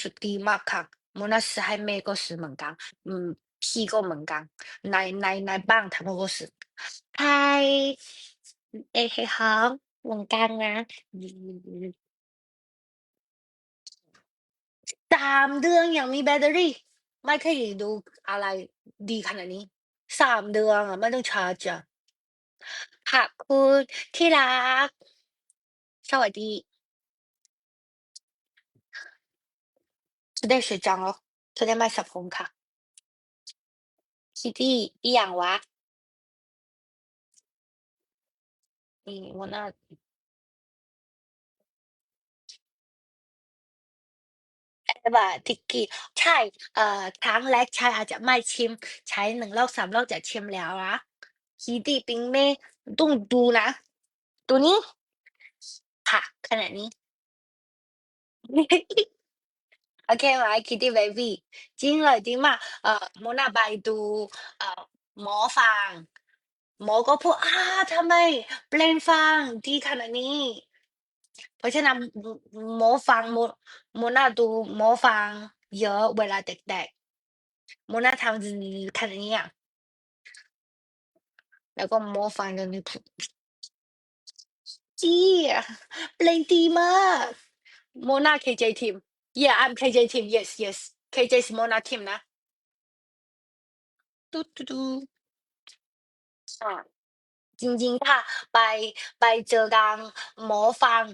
สุดดีมากค่ะโมนา是还没过十门岗嗯批过门岗来来来帮他们过十嗨เอ้嘿好门岗นะสามเดือนยังมีแบตเตอรี่ ไม่เคยดูอะไรดีขนาดนี้สามเดือนอ่ะไม่ต้องชาร์จอ่ะขอบคุณที่รัก สวัสดี จะได้ชื่จังเหรอจะได้ไม่สับสนค่ะ คิดดี้อีอย่างวะนี่วันน่ะแบบทิกกี้ใช่ เอ่อครั้งแรกใช่อาจจะไม่ชิม ใช้หนึ่งรอบสามรอบจะชิมแล้วนะคิดดี้ปิงไม่ต้องดูนะ ตัวนี้ค่ะขนาดนี้ โอเคไหมคิตตี้เบบี้จริงเลยจริงมากเอ่อโมนาไปดูเอ่อหมอฟังหมอก็พูดอ้าทำไมเปล่งฟังดีขนาดนี้ เพราะฉะนั้นหมอฟังโมโมนาดูหมอฟังเยอะเวลาเด็กๆโมนาทำขนาดนี้อะแล้วก็หมอฟังกันนี่จี้เปล่งดีมากโมนา KJ team Yeah, I'm KJ team. Yes, yes. KJ Simona team นะดูดูดูอ่าจริงๆค่ะ ไปไปเจอกางหมอฟัง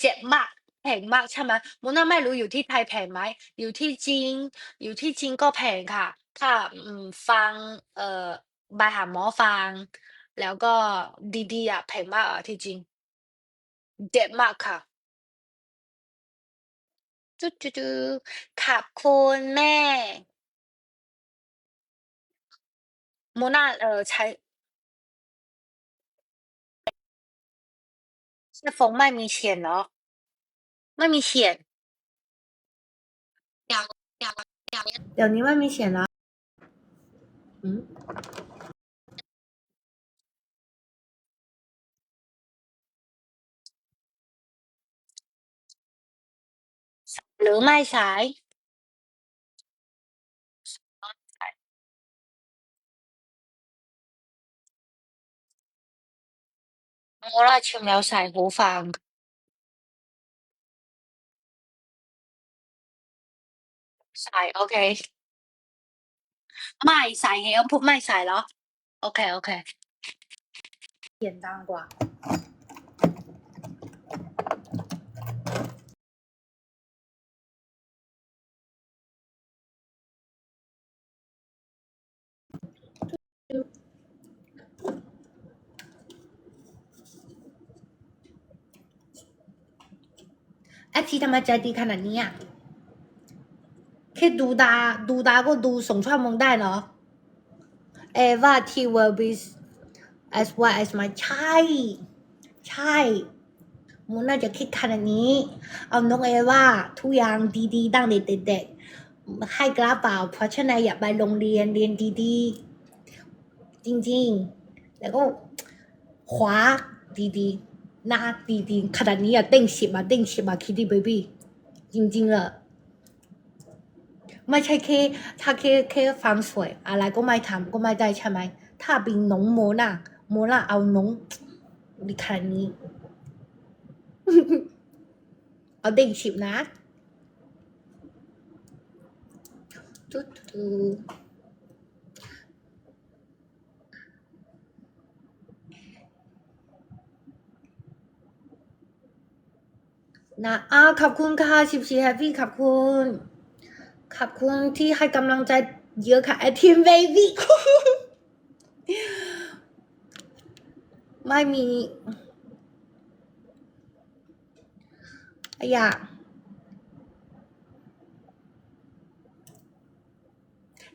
เจ็บมากแพงมากใช่ไหมมุน่าไม่รู้อยู่ที่ไทยแพงไหมอยู่ที่จีนอยู่ที่จีนก็แพงค่ะ ถ้าฟังเอ่อไปหาหมอฟัง แล้วก็ดีๆอะแพงมากอะที่จีนเจ็บมากค่ะ จุ๊ๆขอบคุณแม่ โมนาเอ่อใช้ใช้ฟงไม่มีเขียนเหรอ ไม่มีเขียนเดี๋ยวเดี๋ยวเดี๋ยวนี้ไม่มีเขียนแล้วอืม หรือไม่ใช้ โมนาชิมแล้วใส่หูฟัง ใส่โอเค ไม่ใส่ไงต้อพูดไม่ใส่เหรอ โอเค โอเคเขียนดังกว่า แอปทีทำไมใจดีขนาดนี้อะแค่ดูดาดูดาก็ดูสงชั่วโมงได้เหรอเอว่า T will be as well as my ใช่ ใช่มูน่าจะคิดขนาดนี้ เอาน้องเอว่าทุกอย่างดีๆตั้งแต่เด็กๆให้กระเป๋า เพราะฉะนั้นอยากไปโรงเรียนเรียนดีๆ จริงๆ แล้วก็ขวาดีๆ น้าดีๆขนาดนี้อะเต้งสิบอะเต้งสิบอะคิดดีเบบี้จริงๆอะไม่ใช่แค่ถ้าแค่แค่ฟังสวย อะไรก็ไม่ทำก็ไม่ได้ใช่ไหมถ้าเป็นน้องโมน่ะโมน่ะเอาน้องดีขนาดนี้เอาเด้งสิบนะตุ๊ดตุ๊ด นะอ้าขอบคุณค่ะชิบชีแฮปปี้ขอบคุณ ขอบคุณที่ให้กำลังใจเยอะค่ะไอทีมเบบี้ไม่มีอยาก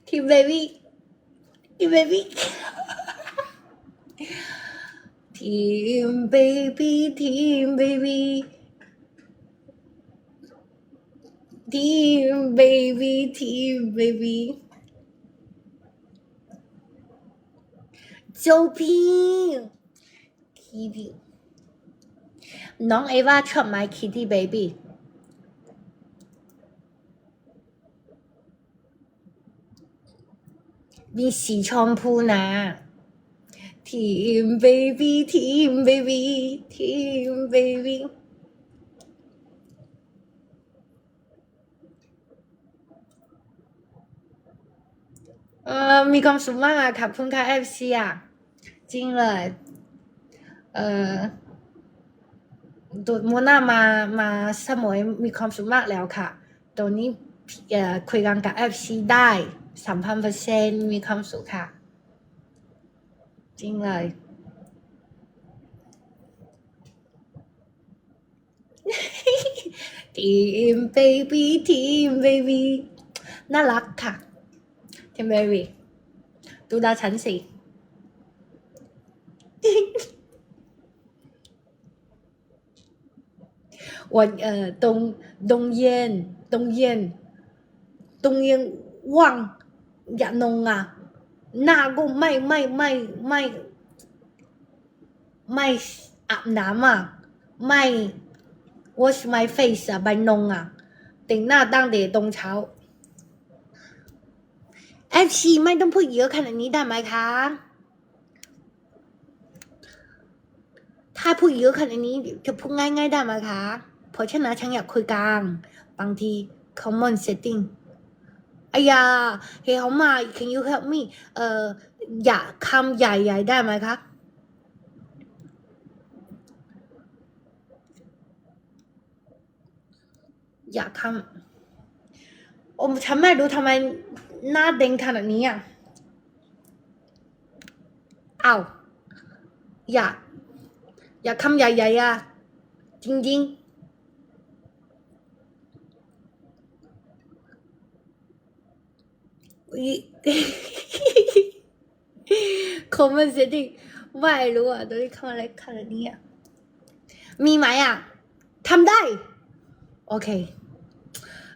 ทีมเบบี้ทีมเบบี้ทีมเบบี้ทีมเบบี้ ทีม baby, ทีม baby. โจพีคีบีน้องเอว่าชอบไหมคิตตี้เบบี้มีสีชมพูนะทีมเบบี้ทีมเบบี้ทีมเบบี้ เออมีความสุขมากอะขอบคุณค่ะ FC อะจริงเลยเออตัวโมนามามาสมุยมีความสุขมากแล้วค่ะตัวนี้เอ่อคุยกันกับ FC ได้สามพันเปอร์เซ็นมีความสุขค่ะ จริงเลยทีม baby ทีม baby น่ารักค่ะ temporary ดูดาฉันสิวันเอ่อตรงดงเย็นตรงเย็นตรงเย็นว่างอย่านงอะหน้าก็ไม่ไม่ไม่ไม่ไม่อาบน้ำอะไม่ wash my face อะใบนงอะต่งหน้าตั้งแต่ตรงเช้า FC ไม่ต้องพูดเยอะขนาดนี้ได้ไหมคะ ถ้าพูดเยอะขนาดนี้จะพูดง่ายๆได้ไหมคะ เพราะฉะนั้นฉันอยากคุยกลาง บางที common setting ไอ้ยาเฮ้ยเขามา can you help me เอ่ออย่าคำใหญ่ๆได้ไหมคะอย่าคำโอ้ฉันไม่รู้ทำไม หน้าเด้งขนาดนี้อะเอาอย่า อย่าคำใหญ่ๆอะจริงๆคอมเมนต์เซตติ้งไม่รู้อะตอนนี้เข้ามาอะไรขนาดนี้อะมีไหมอะทำได้ โอเค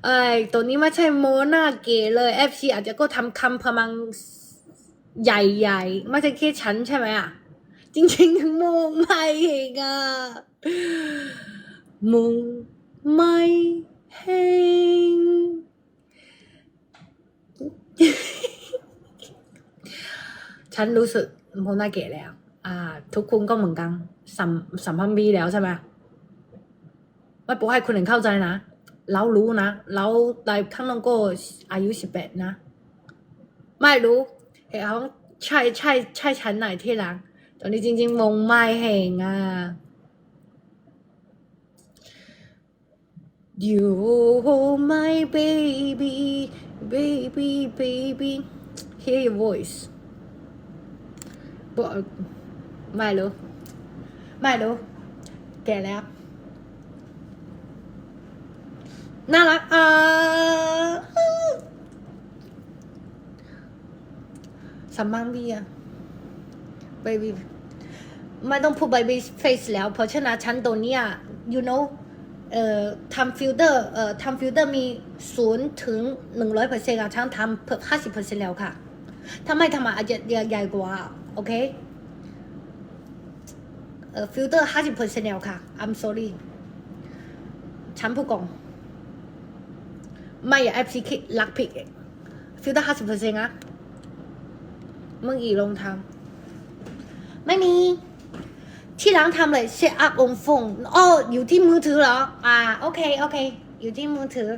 เอ้ยตัวนี้ไม่ใช่โมนาเกเลย FC อาจจะก็ทำคำพมังใหญ่ๆ ไม่ใช่แค่ฉันใช่ไหมอะ จริงๆโมไม่เองอะโมไม่เฮงฉันรู้สึกโมนาเกแล้ว อ่า ทุกคนก็เหมือนกันสัมสัมพันธ์บีแล้วใช่ไหมไม่บอกให้คนอื่นเข้าใจนะ เรารู้นะ เราในข้างนอกก็อายุสิบแปดนะ ไม่รู้เห็นเขาใช่ใช่ใช่ฉันไหนที่หลัง ตอนนี้จริง ๆ มงไม่เห็นอะ You my baby baby baby hear your voice บอกไม่รู้ไม่รู้แก่แล้ว น่ารักอ่าสัมมังบีอะ baby ไม่ต้องพูด baby face แล้ว เพราะฉะนั้นฉันตัวเนี้ย you know เอ่อทำฟิลเตอร์เอ่อทำฟิลเตอร์มีศูนย์ถึงหนึ่งร้อยเปอร์เซ็นต์อะฉันทำเพิ่มห้าสิบเปอร์เซ็นต์แล้วค่ะถ้าไม่ทำอาจจะใหญ่กว่า โอเคเอ่อฟิลเตอร์ห้าสิบเปอร์เซ็นต์แล้วค่ะ I'm sorry ฉันผู้กอง ไม่อะแอปซีคิดลักผิดฟิลเตอร์ห้าสิบเปอร์เซ็นต์อะมื่อกี้ลองทำไม่มี ที่ร้านทำเลย set up on phone อ๋ออยู่ที่มือถือเหรอ อ่า โอเค โอเค อยู่ที่มือถือ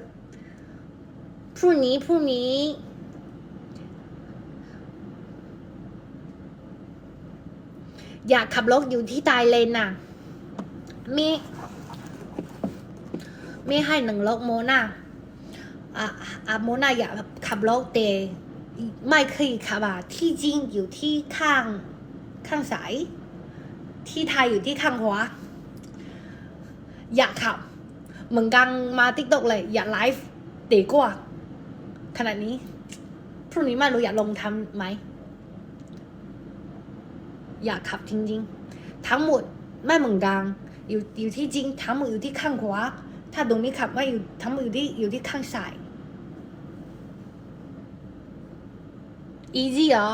พรุ่งนี้พรุ่งนี้อยากขับรถอยู่ที่ไตายเลนน่ะ มี มีให้หนึ่งรถโมน่ะ อะโมนาอยากขับรถแต่ไม่เคยขับอะที่จริงอยู่ที่ข้างข้างซ้ายที่ไทยอยู่ที่ข้างขวาอยากขับ เหมือนกันมาติ๊กตอกเลย อยากไลฟ์เตะกว่าขนาดนี้พรุ่งนี้ไม่รู้อยากลงทำไหม อยากขับจริง ๆ ทั้งหมดไม่เหมือนกันอยู่อยู่ที่จริงทั้งหมดอยู่ที่ข้างขวาถ้าตรงนี้ขับไม่อยู่ทั้งหมดอยู่ที่อยู่ที่ข้างซ้าย easy เหรอ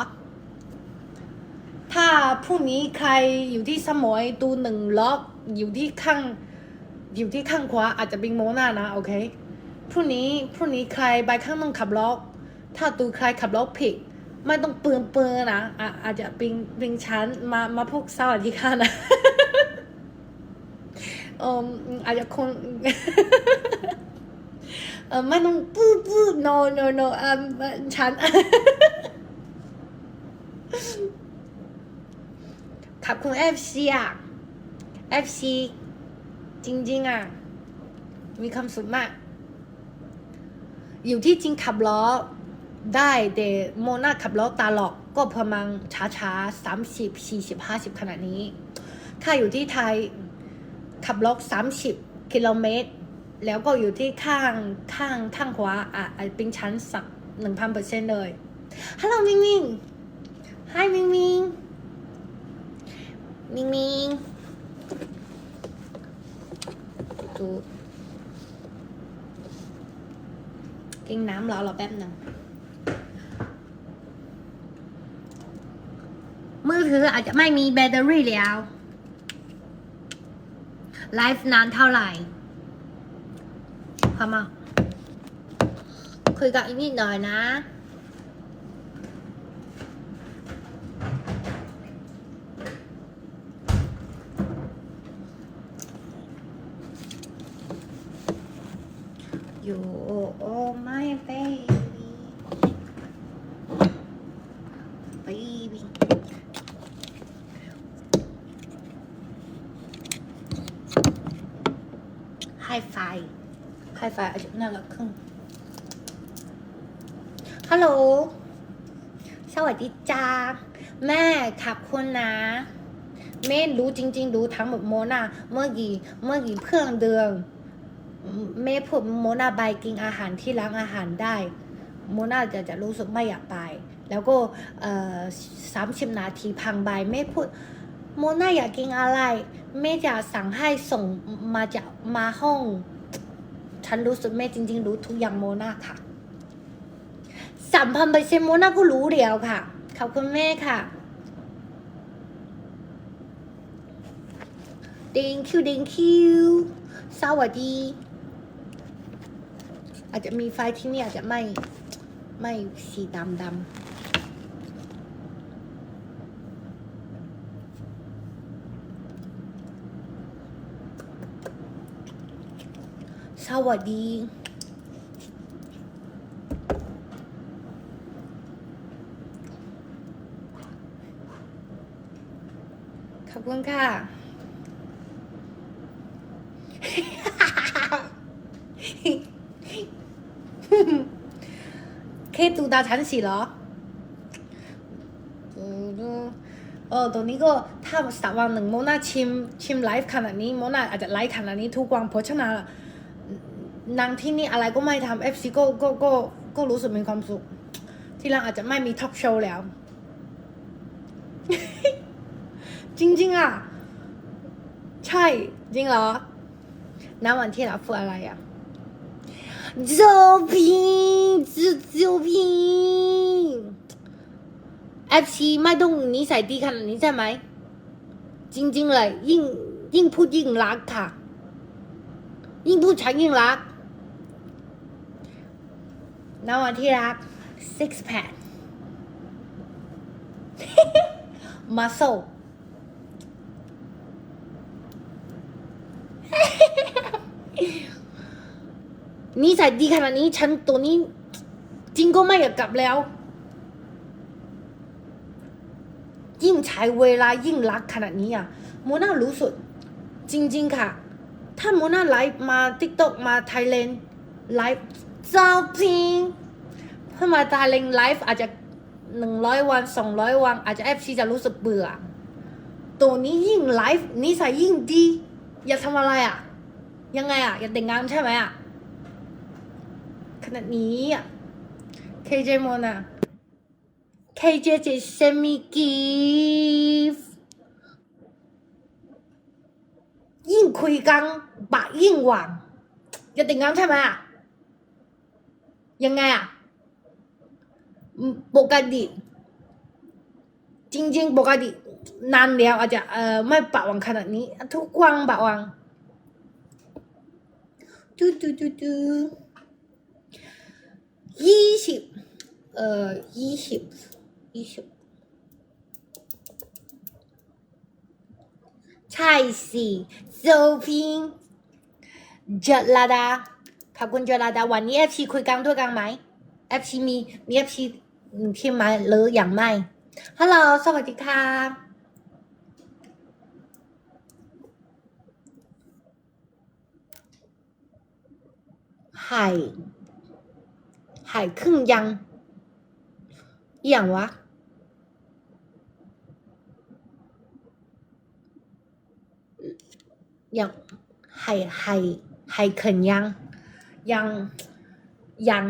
ถ้าพรุ่งนี้ใครอยู่ที่สมอยดูหนึ่งล็อกอยู่ที่ข้าง อยู่ที่ข้างขวาอาจจะเป็นโมนานะโอเคพรุ่งนี้พรุ่งนี้ใครไปข้างนอกขับล็อก ถ้าดูใครขับล็อกผิดไม่ต้องเปืองเปืองนะอะอาจจะปิงปิงชั้นมามาพวกสวัสดีค่ะนะเอออาจจะคนเออไม่ต้องปู้ปู้ no no no เออฉัน ขอ บคุณ FC อะ FC จริง ๆ อะ มีความสุขมาก อยู่ที่จริงขับล้อได้แต่โมนาขับล้อตาหลอกก็ประมาณช้าๆสามสิบสี่สิบห้าสิบขนาดนี้ ถ้าอยู่ที่ไทยขับล็อกสามสิบกิโลเมตร แล้วก็อยู่ที่ข้างข้างข้างขวาอะอะเป็นชั้นสักหนึ่งพันเปอร์เซ็นต์เลยฮัลโหลมิงมิง Hi มิงมิง มิงมิงดูกินน้ำรอเราแป๊บหนึ่งมือถืออาจจะไม่มีแบตเตอรี่แล้ว ไลฟ์นานเท่าไหร่พอมาคุยกับอีกนิดหน่อยนะ You oh my baby baby ไฮไฟไฮไฟอาจจะน่ารักขึ้นฮัลโหล สวัสดีจ้า แม่ขับคุณนะ แม่รู้จริง ๆ รู้ทั้งหมดโมนาเมื่อกี้เมื่อกี้เพื่อนเดือนแม่พูดโมนาไปกินอาหารที่ร้านอาหารได้ โมนาจะจะรู้สึกไม่อยากไป แล้วก็เอ่อสามสิบนาทีพังไปแม่พูดโมนาอยากกินอะไรแม่จะสั่งให้ส่งมาจากมาห้อง ฉันรู้สึกแม่จริง ๆ รู้ทุกอย่างโมนาค่ะสามพันเปอร์เซ็นต์โมนาก็รู้แล้วค่ะ ขอบคุณแม่ค่ะ thank you thank you สวัสดี อาจจะมีไฟที่นี่อาจจะไม่ไม่สีดำดำ วัสดีขอบคุณค่ะเคตูดาฉันสีเหรออืมเออตรงนี้ก็ถ้าสักวันหนึ่งโมนาชิมชิมไลฟ์ขนาดนี้โมนาอาจจะไลฟ์ขนาดนี้ทุกวันเพราะฉะนั้น นางที่นี่อะไรก็ไม่ทำเอฟซีก็ก็ก็ก็รู้สึกมีความสุข ที่หลังอาจจะไม่มีท็อปโชว์แล้ว จริง ๆ อะ ใช่ จริงเหรอณวันที่เราพูดอะไรอะโจพิงโจพิงเอฟซีไม่ต้องนิสัยดีขนาดนี้ใช่ไหม จริง ๆ เลย ยิ่งยิ่งพูดยิ่งรักค่ะ ยิ่งพูดฉันยิ่งรัก น้วันที่รัก six pack muscle นิสัยดีขนาดนี้ ฉันตัวนี้ จริงก็ไม่อยากกลับแล้ว ยิ่งใช้เวลายิ่งรักขนาดนี้อะโมน่ารู้สึกจริง ๆ ค่ะ ถ้าโมน่าไลฟ์มาติ๊กต็อกมาไทยแลนด์ไลฟ์ จ้าจริงถ้ามาไทยแลนด์ไลฟ์อาจจะหนึ่งร้อยวันสองร้อยวัน อาจจะเอฟซีจะรู้สึกเบื่อ ตัวนี้ยิ่งไลฟ์นิสัยยิ่งดี อยากทำอะไรอะ ยังไงอะ อยากแต่งงานใช่ไหมอะ ขนาดนี้อะ KJ โมนา KJ จะ send me gift ยิ่งคุยกันปากยิ่งหวานจะแต่งงานใช่ไหมอะ ยังไงอะปกติจริงๆปกตินานแล้วอาจจะเอ่อไม่ปะวังขนาดนี้ ทุกวันปะวังดูดูดูดูยี่สิบเอ่อยี่สิบอีชุใช่สิโซพิงเจลาดา ขอบคุณเจราดาวันนี้เอฟซีคุยกังด้วยกังไหมเอฟซีมีมีเอฟซีพิมมาหรืออย่างไม่ฮัลโหลสวัสดีค่ะหายหายครึ่งยังอย่างวะอย่างหายหายหายนยัง ยังยัง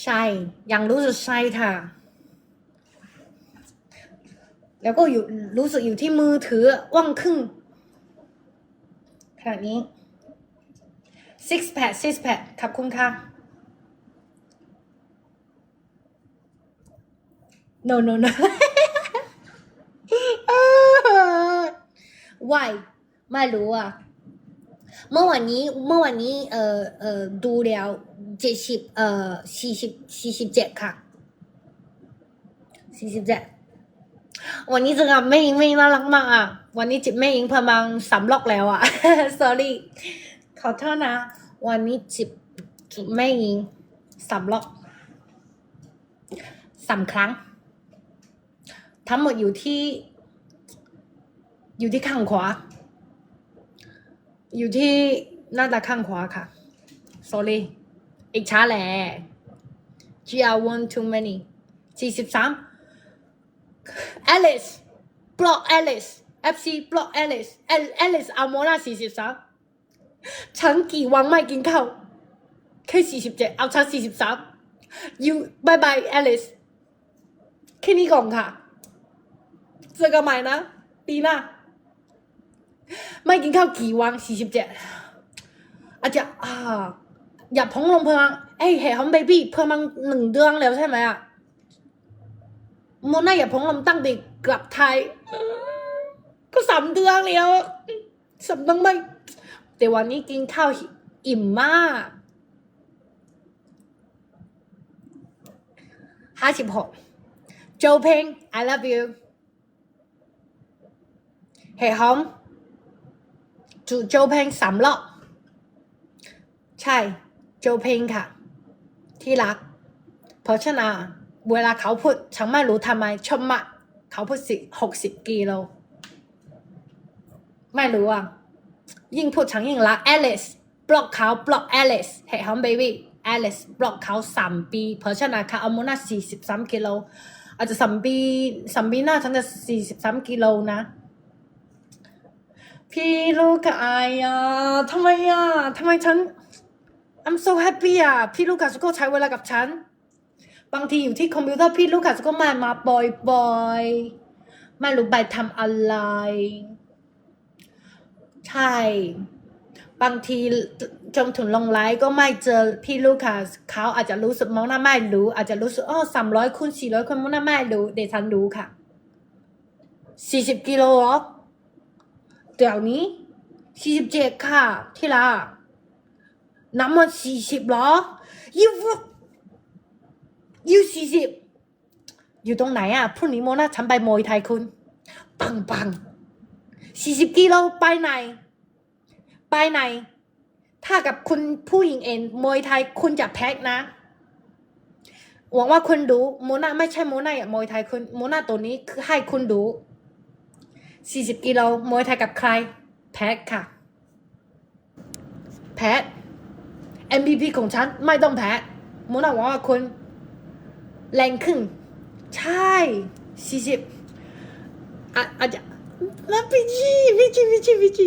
ใช่ยังรู้สึกใช่ค่ะ แล้วก็อยู่รู้สึกอยู่ที่มือถือว่างครึ่งขนาดนี้ six pack six pack ขอบคุณค่ะ no no no why ไม่รู้อะเมื่อวันนี้เมื่อวันนี้เอ่อเอ่อดูแล้วเจ็ดสิบเอ่อสี่สิบสี่สิบเจ็ดค่ะสี่สิบเจ็ดวันนี้จะกับแม่ยิงแม่ยิงน่ารักมากอะ วันนี้จิบแม่ยิงประมาณสามล็อกแล้วอะ sorry ขอโทษนะ วันนี้จิบแม่ยิงสามล็อกสามครั้ง ทั้งหมดอยู่ที่ อยู่ที่ข้างขวา อยู่ที่หน้าตาข้างขวาค่ะ sorry อีกช้าแหละ GR one too many สี่สิบสาม Alice block Alice FC block Alice Al- Alice เอาโมนาสี่สิบสามฉันกี่วันไม่กินข้าวแค่สี่สิบเจ็ดเอาฉันสี่สิบสาม you bye bye Alice แค่นี้ก่อนค่ะเจอกันใหม่นะปีหน้า ไม่กินข้าวกี่วันสี่สิบเจ็ดอาจจะอ่าอยากพองลงเพลังเอ้ยเฮ้ยฮอมเบบี้เพิ่มมาหนึ่งเดือนแล้วใช่ไหมอะโมน่าอยากพองลมตั้งแต่กลับไทย ก็สามเดือนแล้วสำนักไม่แต่วันนี้กินข้าวอิ่มมากห้าสิบหกโจเพง I love you เฮ้ยฮอม จูโจเพงสามรอบใช่โจเพงค่ะ ที่รัก เพราะฉะนั้นเวลาเขาพูดฉันไม่รู้ทำไมชอบมากเขาพูดสิหกสิบกิโลไม่รู้อะยิ่งพูดฉันยิ่งรัก Alice บล็อกเขาบล็อก Alice เฮ้ยฮอมเบบี้ Alice บล็อกเขาสามปี เพราะฉะนั้นเขาเอาโมนาสี่สิบสามกิโลอาจจะสามปีสามปีหน้าฉันจะสี่สิบสามกิโลนะ พี่ลูกกับไออะทำไมอะทำไมฉัน I'm so happy อะพี่ลูกกับสก็ใช้เวลากับฉัน บางทีอยู่ที่คอมพิวเตอร์พี่ลูกกับสก็มามาบ่อยๆไม่รู้ไปทำอะไร ใช่ บางทีจนถึงลงไลฟ์ก็ไม่เจอพี่ลูกค่ะเขาอาจจะรู้สึกมองหน้าไม่รู้ อาจจะรู้สึกอ๋อสามร้อยคูณสี่ร้อยคูณมองหน้าไม่รู้เดี๋ยวฉันรู้ค่ะสี่สิบกิโลหรอ เดี๋ยวนี้สี่สิบเจ็ดค่ะที่ละน้ำมันสี่สิบหรอยูยูสี่สิบอยู่ตรงไหนอะพรุ่งนี้โมนาฉันไปมวยไทยคุณ ปังปังสี่สิบกิโลไปไหน ไปไหน ถ้ากับคุณผู้หญิงเองมวยไทยคุณจะแพ็กนะหวังว่าคุณดูโมนาไม่ใช่โมนาอย่างมวยไทยคุณโมนาตัวนี้คือให้คุณดู สี่สิบกิโลมวยไทยกับใคร แพทค่ะ แพท MVP ของฉันไม่ต้องแพ้มูนาบอกว่าคุณแรงขึ้น ใช่สี่สิบอะอาจจะแล้วพี่จีพี่จีพี่จีพี่จี